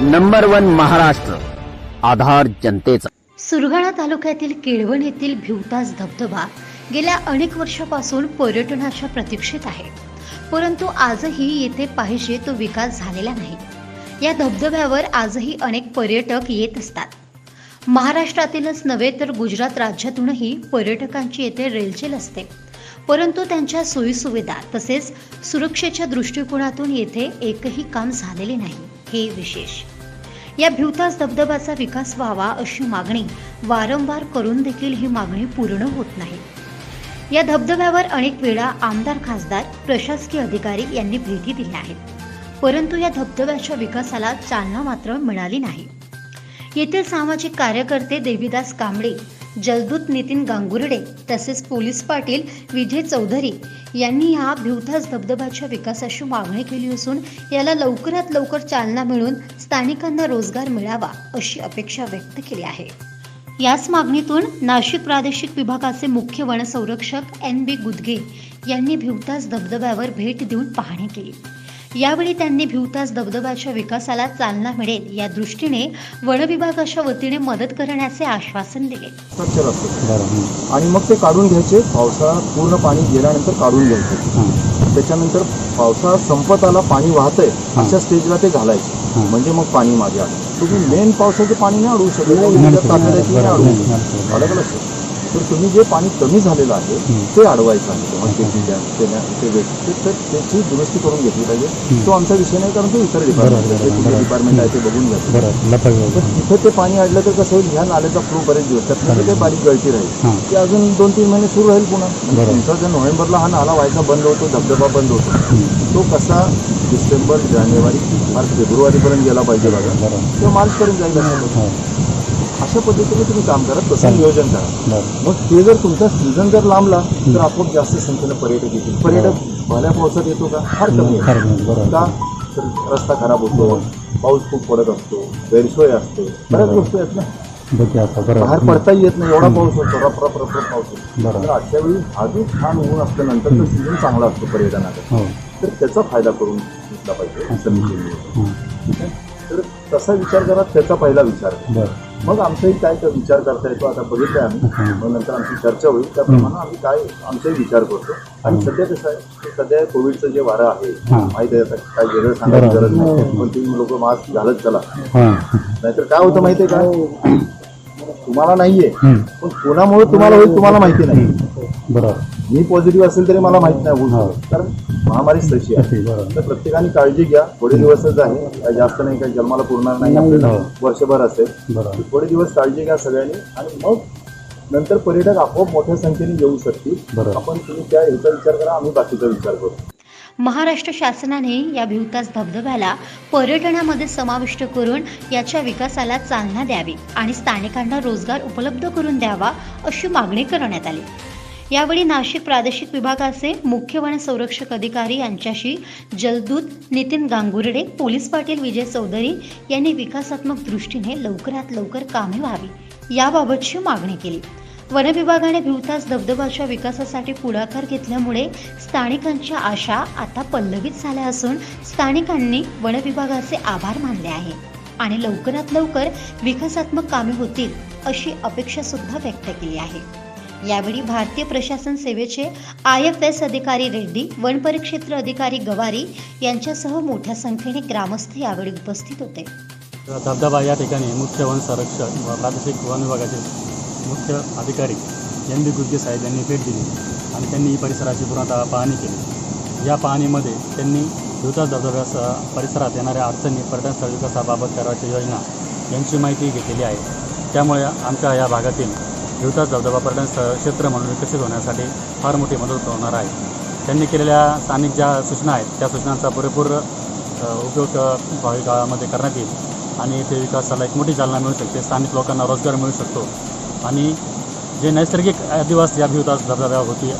Number one Maharashtra आधार जनतेचा. सुरगाणा तालुक्यातील केळवण येथील भिवतास धबधबा गेल्या अनेक वर्षापासून पर्यटनाच्या प्रतीक्षेत आहे. परंतु आजही येथे पाहिजे तो विकास झालेला नाही. या धबधब्यावर आजही अनेक पर्यटक येत असतात. महाराष्ट्रातीलच नव्हे तर गुजरात राज्यातूनही पर्यटकांची येथे रेलचेल असते. परंतु त्यांच्या सोयीसुविधा तसेच सुरक्षेच्या दृष्टिकोनातून येथे एकही काम झालेले नाही. हे विशेष. या भिवतास धबधब्याचा विकास व्हावा अशी मागणी वारंवार करून देखील ही मागणी पूर्ण होत नाही. या धबधब्यावर अनेक वेळा आमदार खासदार प्रशासकीय अधिकारी यांनी भेटी दिल्या आहेत. परंतु या धबधब्याच्या विकासाला चालना मात्र मिळाली नाही. येथील सामाजिक कार्यकर्ते देवीदास कांबळे जलदूत नितीन गांगुर्डे तसेच पोलीस पाटील विजय चौधरी यांनी या भिवतास धबधब्याच्या विकासाची मागणी केली असून याला लवकरात लवकर चालना मिळून स्थानिकांना रोजगार मिळावा अशी अपेक्षा व्यक्त केली आहे. याच मागणीतून नाशिक प्रादेशिक विभागाचे मुख्य वनसंरक्षक एन बी गुदगे यांनी भिवतास धबधब्यावर भेट देऊन पाहणी केली. यावेळी त्यांनी भिवतास धबधब्याच्या विकासाला चालना मिळेल या दृष्टीने वन विभागाच्या वतीने मदत करण्याचे आश्वासन दिले. स्ट्रक्चर असतं. बरं आणि मग ते काढून घ्यायचे. पावसाळा पूर्ण पाणी गेल्यानंतर काढून घ्यायचे. हां त्याच्यानंतर पावसाळा संपत आला पाणी वाहतंय. अशा स्टेजला ते घालायचे. हां. म्हणजे मग पाणी मागे आलं. तुम्ही मेन पावसाचं पाणी नाही अडवू शकत. अडवू तर तुम्ही जे पाणी कमी झालेलं आहे. ते अडवायचं आहे. ते ते तर त्याची दुरुस्ती करून घेतली पाहिजे. तो आमचा विषय नाही कारण तो इतर डिपार्टमेंट. डिपार्टमेंट आहे. ते बघून घ्या. तिथं ते पाणी अडलं तर कसं होईल? ह्या नाल्याचा फ्लो बरेच दिवस. त्यात. काही बारीक गळती राहील. ते अजून दोन तीन महिने सुरू राहील पुन्हा. तुमचा जर नोव्हेंबरला हा नाला व्हायचा बंद होतो धबधबा बंद होतो. तो कसा डिसेंबर जानेवारी मार्च फेब्रुवारीपर्यंत गेला पाहिजे बघा. किंवा मार्चपर्यंत जाईल. अशा पद्धतीने तुम्ही काम करा तसं. नियोजन करा. मग ते जर तुमचा सीझन जर लांबला तर आपोआप जास्त संख्येनं पर्यटक येतील. पर्यटक भल्या पावसात येतो का? फार कमी का? तर रस्ता खराब होतो पाऊस खूप पडत असतो गैरसोय असते. बऱ्याच. गोष्टी आहेत ना. बाहेर पडताही येत नाही एवढा पाऊस होतो रप रप रप रप पाऊस होतो. तर अशा वेळी आधीच छान ऊन असतं नंतर तर सीझन चांगला असतो पर्यटनाचा. हो. तर त्याचा फायदा करून घेतला पाहिजे? तर तसा विचार करा त्याचा पहिला विचार. मग आमचाही काय तो विचार करता येतो आता बघितलं आम्ही. हं. मग नंतर आमची चर्चा होईल. त्याप्रमाणे आम्ही काय आमचाही विचार करतो. आणि हं. सध्या कसं आहे की सध्या कोविडचं जे वारं आहे हां. माहिती आहे आता काय वेगळं सांगायची. गरज नाही. पण तुम्ही लोक मास्क घालत चला. हां. नाहीतर काय होतं माहितीये का? तुम्हाला नाहीये हं. पण कोणामुळे तुम्हाला होईल तुम्हाला माहिती नाही. बरोबर. मी पॉझिटिव्ह असेल तरी मला माहीत नाही हो. होऊ शकत. कारण महामारीच तशी आहे. तर प्रत्येकाने काळजी घ्या. थोडे दिवसच आहे. काही जास्त नाही काही जन्माला पुरणार नाही. आपल्याला. वर्षभर असेल. बरोबर. थोडे दिवस काळजी घ्या सगळ्यांनी. आणि मग नंतर पर्यटक आपोआप मोठ्या संख्येने येऊ शकतील. बरोबर. आपण तुम्ही त्या ह्याचा विचार करा आम्ही बाकीचा विचार करू. महाराष्ट्र शासनाने या भिवतास धबधब्याला पर्यटनामध्ये समाविष्ट करून याच्या विकासाला चालना द्यावी आणि स्थानिकांना रोजगार उपलब्ध करून द्यावा अशी मागणी करण्यात आली. यावेळी नाशिक प्रादेशिक विभागाचे मुख्य वन संरक्षक अधिकारी यांच्याशी जलदूत नितीन गांगुर्डे पोलीस पाटील विजय चौधरी यांनी विकासात्मक दृष्टीने लवकरात लवकर कामे व्हावी याबाबतची मागणी केली. वन विभागाने भिवतास धबधबाच्या विकासासाठी पुढाकार घेतल्यामुळे स्थानिकांच्या आशा आता पल्लवित झाल्या असून स्थानिकांनी वन विभागाचे आभार मानले आहे आणि लवकरात लवकर विकासात्मक कामे होतील अशी अपेक्षा सुद्धा व्यक्त केली आहे. यावेळी भारतीय प्रशासन सेवेचे आय एफ एस अधिकारी रेड्डी वनपरिक्षेत्र अधिकारी गवारी यांच्यासह मोठ्या संख्येने ग्रामस्थ यावेळी उपस्थित होते. धबधबा या ठिकाणी मुख्य वन संरक्षक व प्रादेशिक वन विभागाचे मुख्य अधिकारी एम बी गुर्जे साहेब यांनी भेट दिली आणि त्यांनी ही परिसराची पूर्णतः पाहणी केली. या पाहणीमध्ये त्यांनी भिवतास धबधब्यास परिसरात येणाऱ्या अडचणी पर्यटनस्थळ विकासाबाबत करायच्या योजना यांची माहिती घेतलेली आहे. त्यामुळे आमच्या या भागातील भिवतास धबधबा पर्यटन क्षेत्र म्हणून विकसित होण्यासाठी फार मोठी मदत होणार आहे. त्यांनी केलेल्या स्थानिक ज्या सूचना आहेत त्या सूचनांचा पुरेपूर उपयोग भावी काळामध्ये करण्यात येईल आणि ते विकासाला एक मोठी चालना मिळू शकते. स्थानिक लोकांना रोजगार मिळू शकतो. आणि जे नैसर्गिक अधिवास या भिवतास धबधब्या होती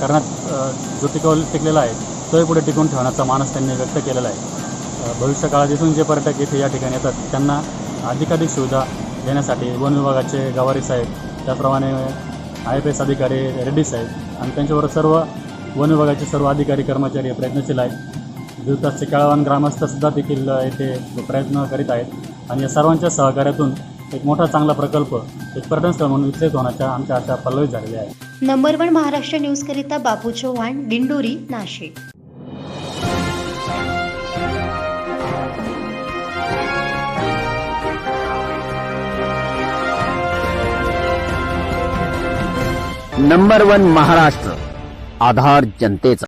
करण्यात जो टिकवल टिकलेला आहे तोही पुढे टिकवून ठेवण्याचा मानस त्यांनी व्यक्त केलेला आहे. भविष्य काळात इथून जे पर्यटक इथे या ठिकाणी येतात त्यांना अधिकाधिक सुविधा देण्यासाठी वन विभागाचे गवारी साहेब त्याप्रमाणे आय पी एस अधिकारी रेड्डी साहेब आणि त्यांच्याबरोबर सर्व वन विभागाचे सर्व अधिकारी कर्मचारी प्रयत्नशील आहेत. दिवसाचे केळावान ग्रामस्थसुद्धा देखील येथे प्रयत्न करीत आहेत. आणि या सर्वांच्या सहकार्यातून एक मोठा चांगला प्रकल्प एक पर्यटनस्थळ म्हणून विकसित होण्याच्या आमच्या आशा पल्लवी झालेल्या आहेत. नंबर वन महाराष्ट्र न्यूजकरिता बापू चव्हाण दिंडोरी नाशिक. नंबर वन महाराष्ट्र आधार जनतेचा.